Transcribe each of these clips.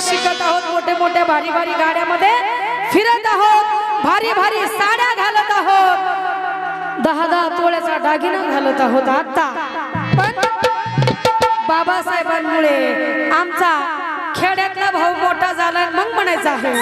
शिकत आहोत मोठे मोठ्या भारी भारी गाड्यामध्ये. फिरत आहोत भारी भारी साड्या घालत आहोत. दहा दहा तोळ्याचा दागिना घालत आहोत आता. पण बाबासाहेबांमुळे आमचा खेड्यातला भाऊ मोठा झाला मग म्हणायचा आहे.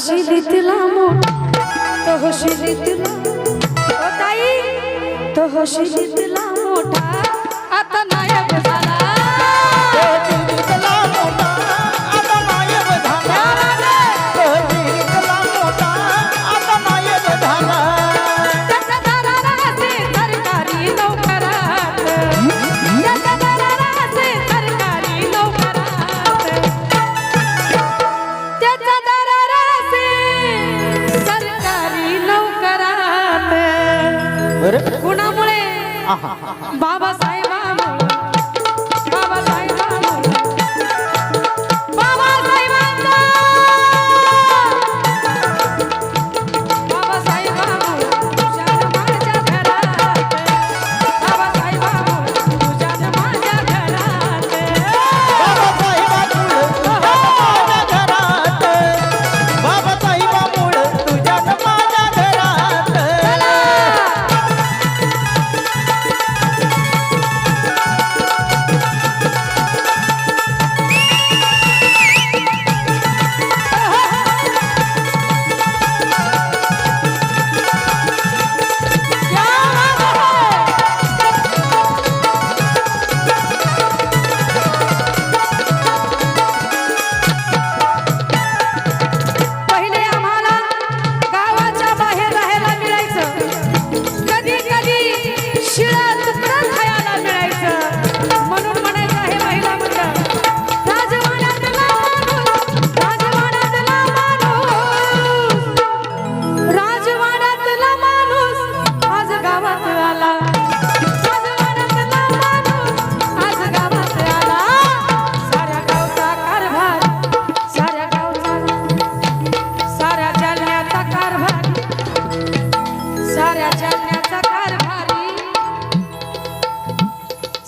তহসি দিলাম তহসি দিলাম। তাই? তহসি দিলাম ঠাই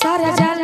सारा जल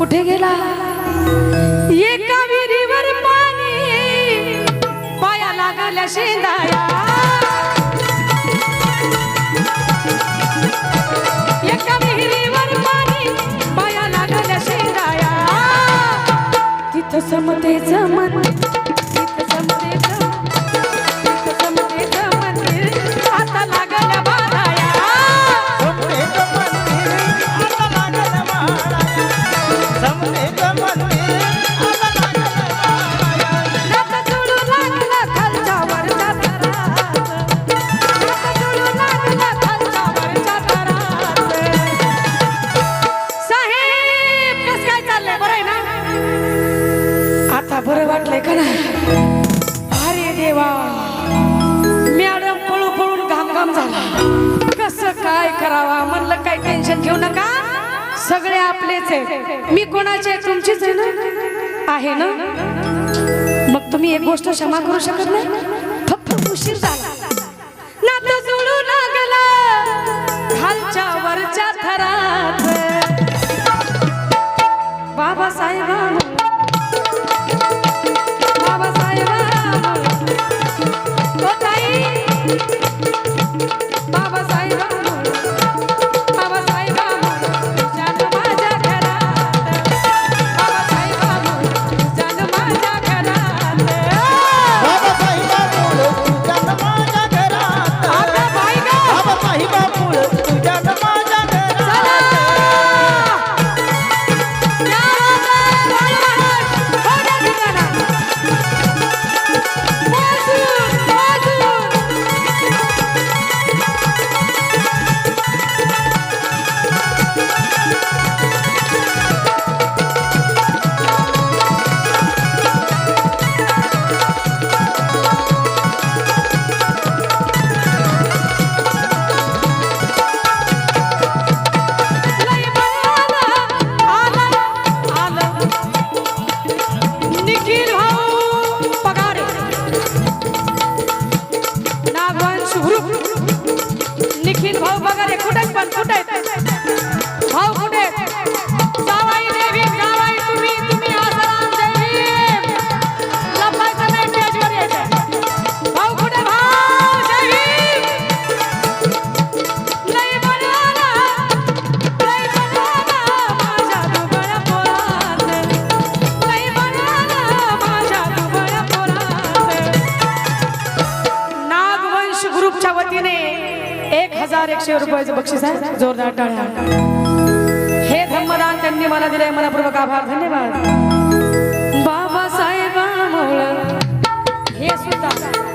कुठे गेला? एका विहिरीवर पाणी पाया लागल्या शेंदाया समते जमत कोणाचे तुमचीच आहे ना आहे ना? मग तुम्ही एक गोष्ट क्षमा करू शकत नाही? फक्त उशीर झाला. नातं जुळू लागला. खालच्या वरच्या थरात. बाबासाहेब. हजार एकशे रुपयाचं बक्षीस आहे. जोरदार टाळ्या. हे धर्मदान त्यांनी मला दिले मनापूर्वक आभार. धन्यवाद. बाबासाहेब हे सुद्धा.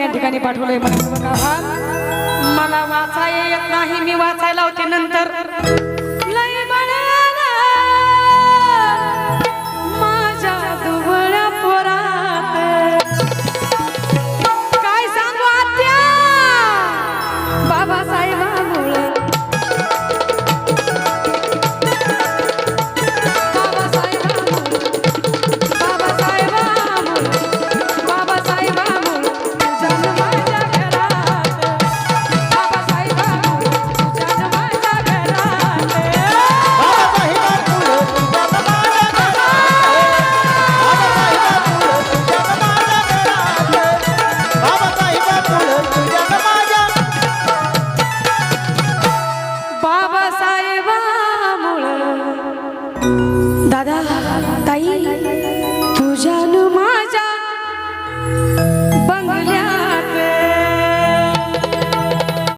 या ठिकाणी पाठवलंय मला बघा. मला येत नाही मी वाचायला होते नंतर